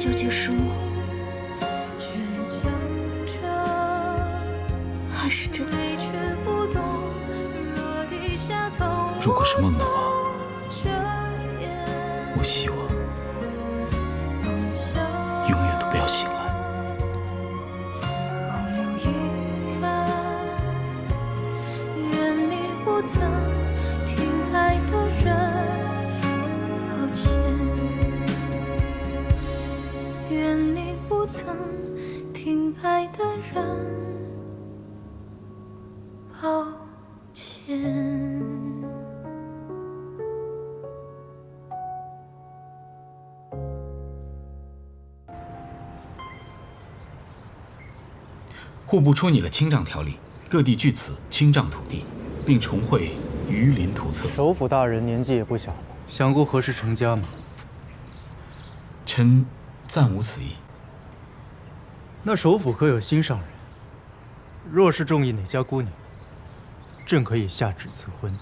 究竟是我，倔强着还是真的？你却不懂，若低下头如果是梦的话，歉。户部出拟了清账条例，各地据此清账土地，并重绘榆林图册。首府大人年纪也不小了，想过何时成家吗？臣暂无此意。那首府可有心上人？若是中意哪家姑娘，朕可以下旨赐婚。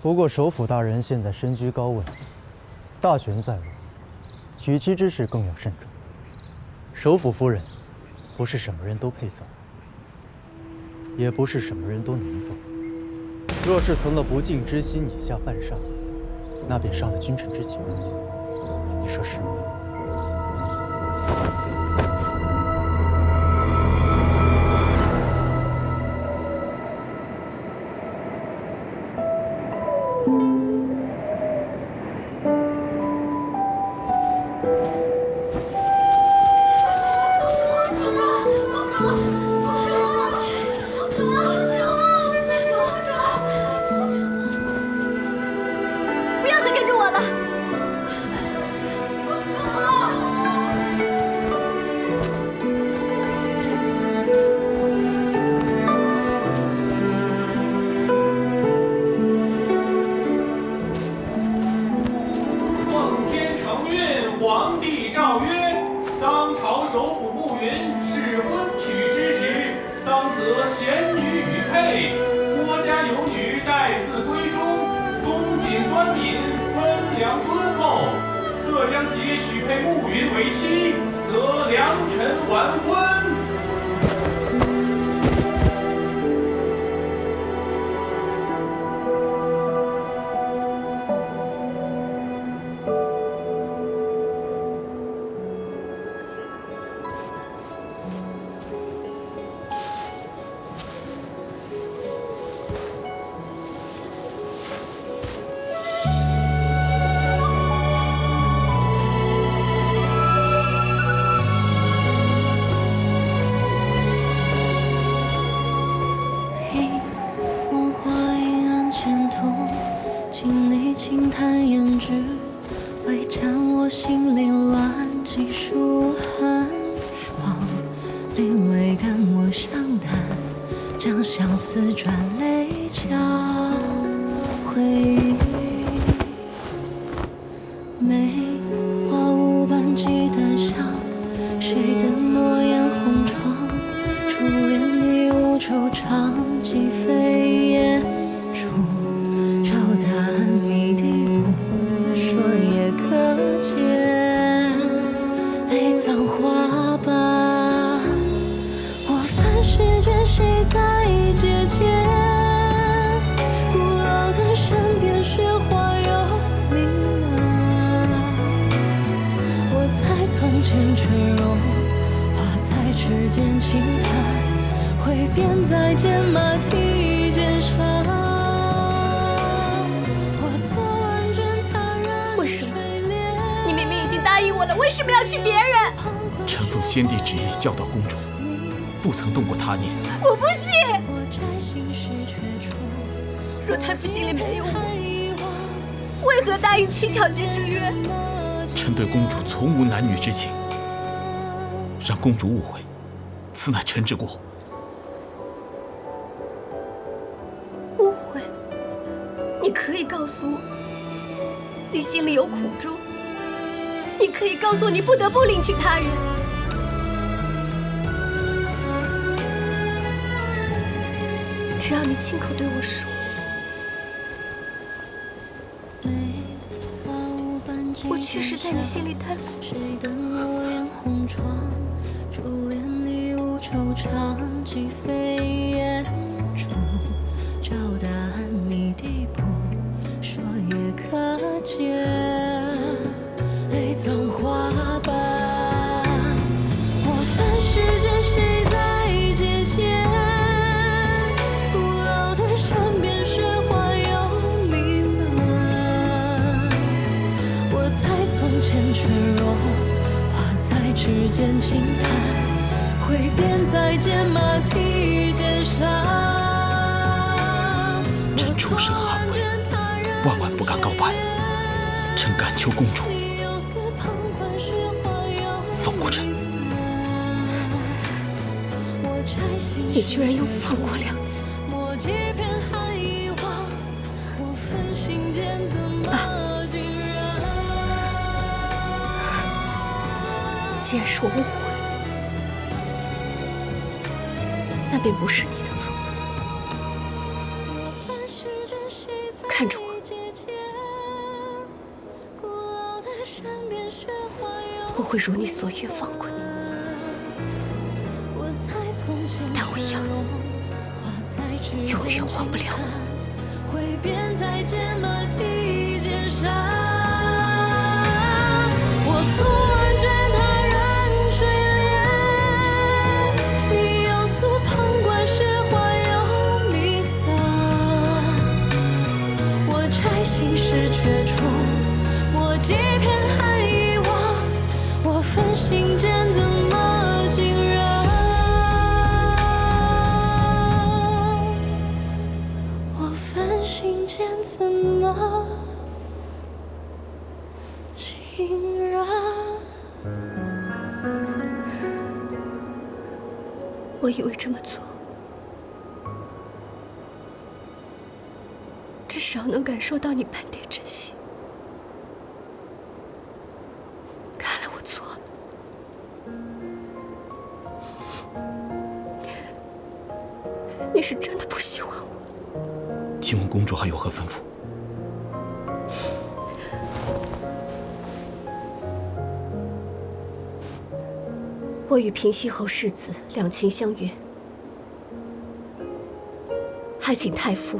不过首府大人现在身居高位，大权在握，娶妻之事更要慎重。首府夫人，不是什么人都配做，也不是什么人都能做。若是存了不敬之心，以下犯上，那便伤了君臣之情。你说是吗？皇帝诏曰：当朝首辅暮云适婚娶之时，当择贤女与配。郭家有女待字闺中，恭谨端敏，温良敦厚。特将其许配暮云为妻，则良辰完婚。挥鞭在剑马蹄尖上。为什么你明明已经答应我了，为什么要娶别人？臣奉先帝旨意教导公主，不曾动过他念。我不信！若太傅心里没有我，为何答应七巧结之约？臣对公主从无男女之情，让公主误会，此乃臣之过。以告诉我，你心里有苦衷。你可以告诉我，你不得不另娶他人。只要你亲口对我说。我确实在你心里太苦。说也可接泪葬花瓣我焚世间谁在解签古老的山边雪花又弥漫我猜从前劝说话在指尖轻弹公主放过朕。你居然又“放过”两字！既然是我误会，那便不是你的错。看着我，会如你所愿放过你，但我要永远忘不了我。以为这么做，至少能感受到你半点真心。看来我错了。你是真的不喜欢我？请问公主还有何吩咐？我与平西侯世子两情相悦，还请太傅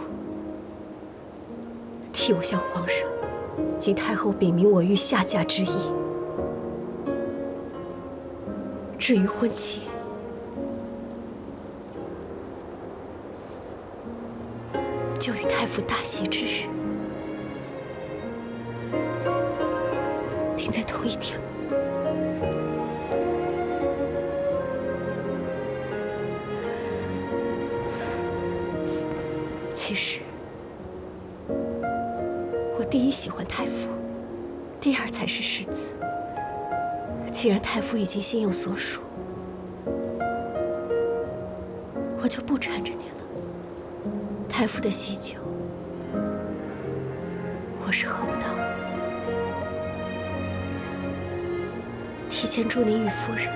替我向皇上及太后禀明我欲下嫁之意。至于婚期，就与太傅大喜之日，定在同一天。第二才是世子。既然太傅已经心有所属，我就不缠着你了。太傅的喜酒，我是喝不到。提前祝您与夫人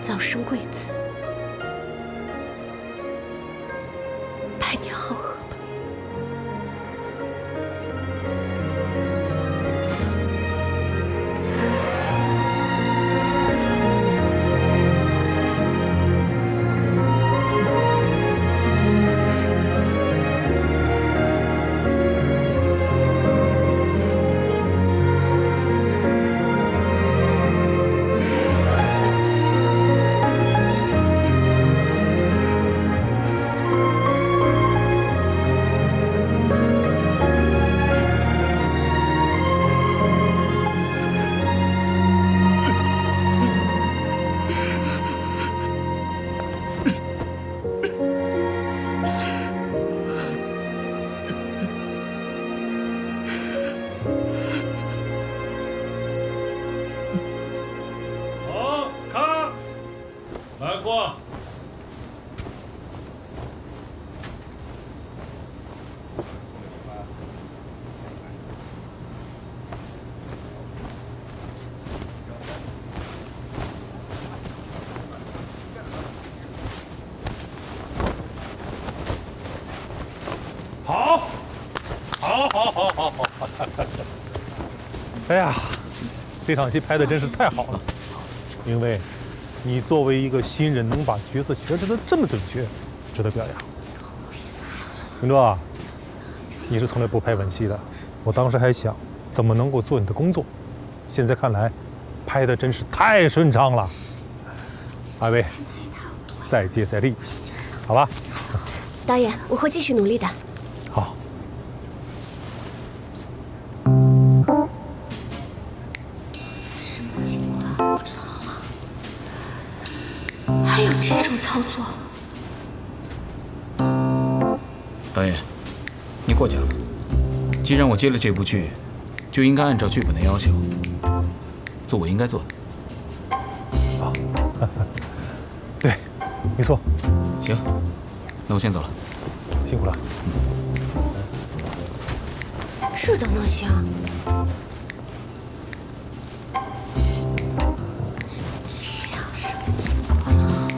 早生贵子。哎呀，这场戏拍的真是太好了，明威，你作为一个新人，能把角色诠释的这么准确，值得表扬。明珠啊，你是从来不拍吻戏的，我当时还想怎么能够做你的工作，现在看来，拍的真是太顺畅了。阿威，再接再厉，好吧？导演，我会继续努力的。好。既然我接了这部剧，就应该按照剧本的要求，做我应该做的。啊，对，没错。行，那我先走了。辛苦了。这都能行？这样什么情况啊？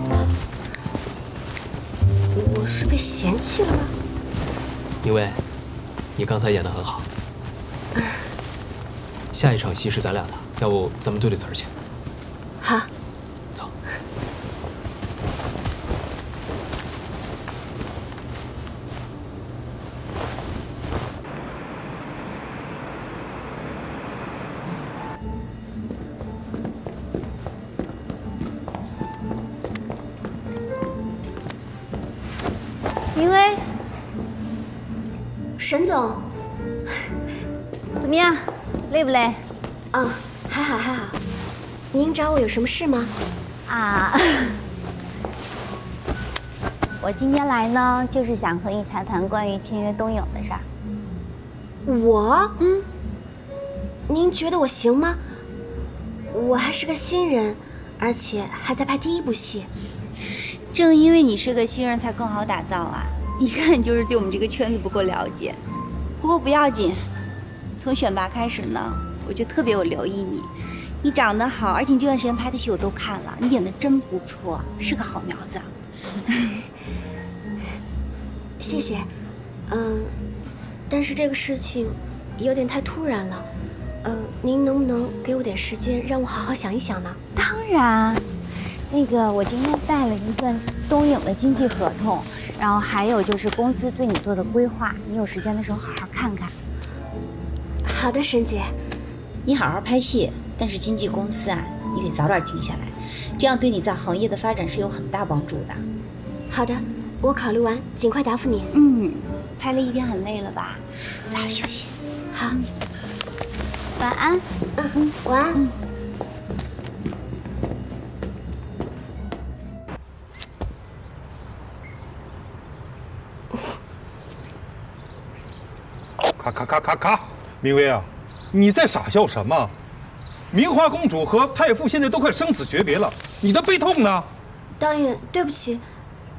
我是被嫌弃了吗？明威，你刚才演得很好。下一场戏是咱俩的，要不咱们对对词儿去？好。走。明威，沈总，怎么样？累不累？啊，还好还好。您找我有什么事吗？啊，我今天来呢，就是想和你谈谈关于签约东影的事儿。我？嗯。您觉得我行吗？我还是个新人，而且还在拍第一部戏。正因为你是个新人，才更好打造啊！一看就是对我们这个圈子不够了解。不过不要紧，从选拔开始呢，我就特别有留意你。你长得好，而且你这段时间拍的戏我都看了，你演的真不错，是个好苗子。谢谢。嗯，但是这个事情有点太突然了。呃，您能不能给我点时间，让我好好想一想呢？当然。那个，我今天带了一份东影的经纪合同，然后还有就是公司对你做的规划，你有时间的时候好好看看。好的，沈姐，你好好拍戏，但是经纪公司啊，你得早点停下来，这样对你在行业的发展是有很大帮助的。好的，我考虑完尽快答复你。嗯，拍了一天很累了吧？早点休息。好，晚安。嗯，晚安。嗯咔咔咔咔咔！明威啊，你在傻笑什么？明花公主和太傅现在都快生死诀别了，你的悲痛呢？导演，对不起，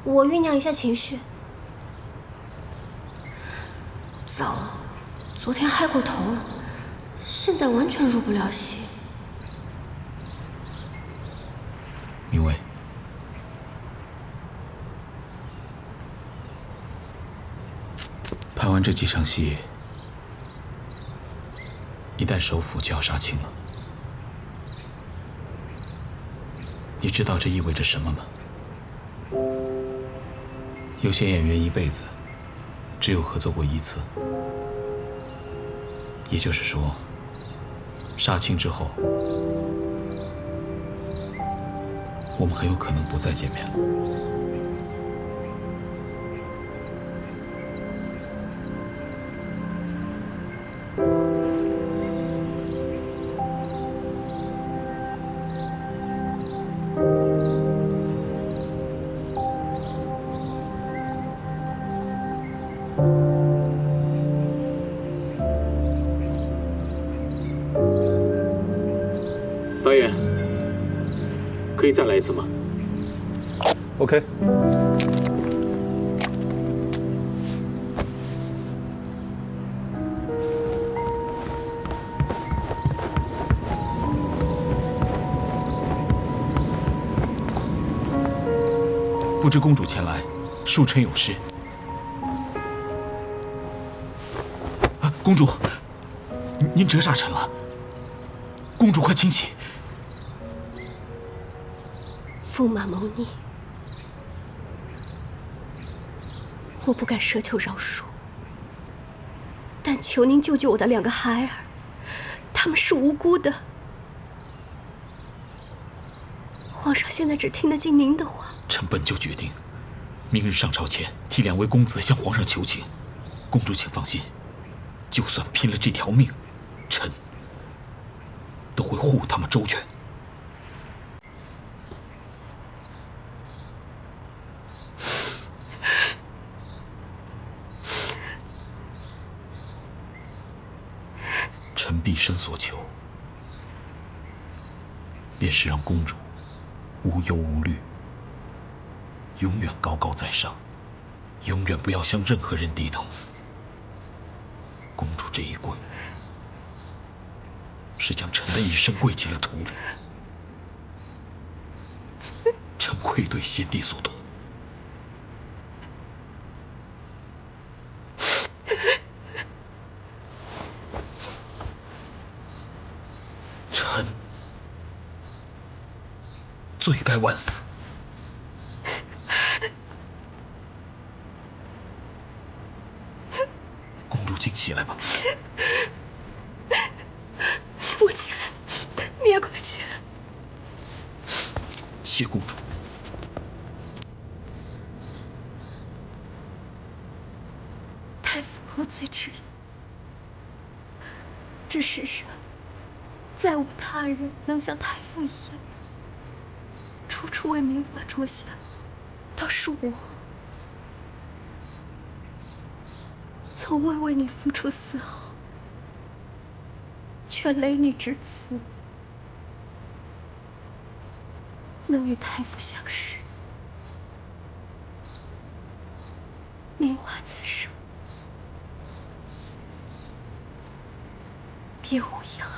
我酝酿一下情绪。糟了，昨天嗨过头了，现在完全入不了戏。明威，拍完这几场戏。一旦首府就要杀青了，你知道这意味着什么吗？有些演员一辈子只有合作过一次，也就是说，杀青之后，我们很有可能不再见面了。一次吗？OK。不知公主前来，恕臣有失。啊，公主，您您折煞臣了。公主，快清醒！驸马谋逆，我不敢奢求饶恕，但求您救救我的两个孩儿，他们是无辜的。皇上现在只听得进您的话。臣本就决定，明日上朝前替两位公子向皇上求情。公主，请放心，就算拼了这条命，臣都会护他们周全。臣毕生所求，便是让公主无忧无虑，永远高高在上，永远不要向任何人低头。公主这一跪，是将臣的一生跪进了土里。臣愧对先帝所托。臣罪该万死。公主，请起来吧。我起来，你也快起来。谢公主。太傅无罪之有，这世上再无他人能像太傅一样，处处为民法着想，倒是我，从未为你付出丝毫，却累你至此，能与太傅相识，名画此生。别无遗憾。